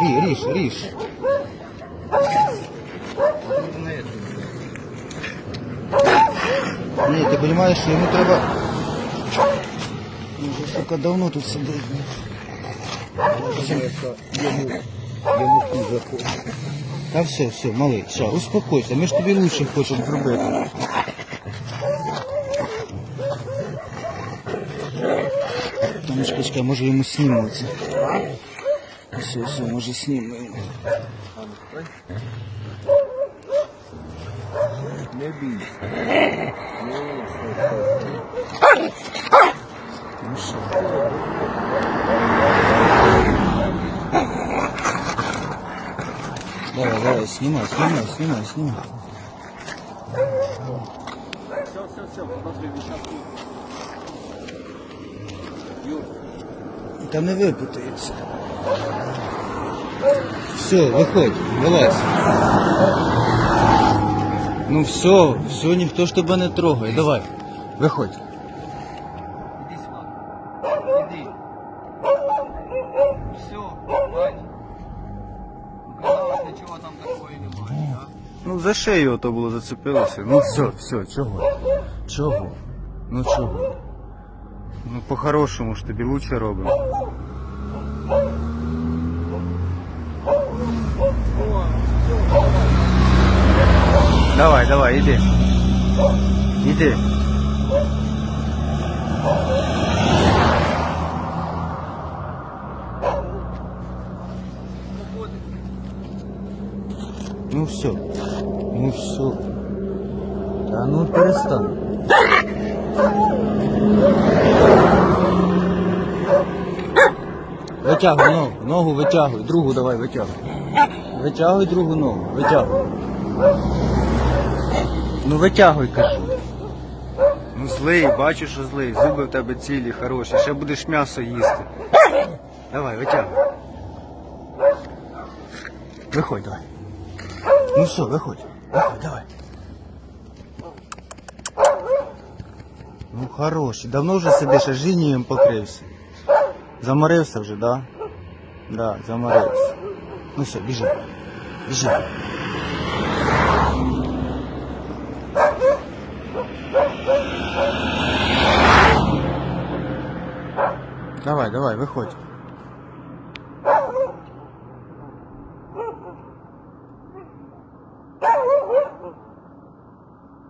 ріж, ріж, ріж. Ні, ти розумієш, що йому треба. Він вже, сука, давно тут сидить. Йому, йому хуже хоче. Та все, все, малий, все, успокойся, ми ж тобі лучше хочемо зробити. Там чекай, може йому снімемо це. Все, все, може знімемо йому. Не що? Давай, давай, снимай, снимай, снимай, снимай. Все, все, все, зараз Юр, Та не випутається. Все, виходь, вилазь. Ну все, все, ніхто ж тебе не трогає. Давай, виходь. іди сюди. Іди. Все, бать. Нічого там такого немає, а? Ну за шею ото було зацепилося. Ну все, все, чого? Чого? Ну чого? Ну по-хорошому ж тобі лучше робимо. Давай, давай, іди. Іди. Ну все. Ну все. Да ну перестань. Витягуй ногу, ногу витягуй, другу давай витягуй. Витягуй другу ногу, витягуй. Ну витягуй, кажу. Ну злий, бачу, що злий. Зуби в тебе цілі, хороші. Ще будеш м'ясо їсти. Давай, витягуй. Виходь, давай. Ну все, виходь. Виходь, давай. Ну хороший. Давно вже сидиш, аж жинієм покрився. Заморився вже, да? Да, заморився. Ну все, біжи. Біжи. Давай, давай, виходь.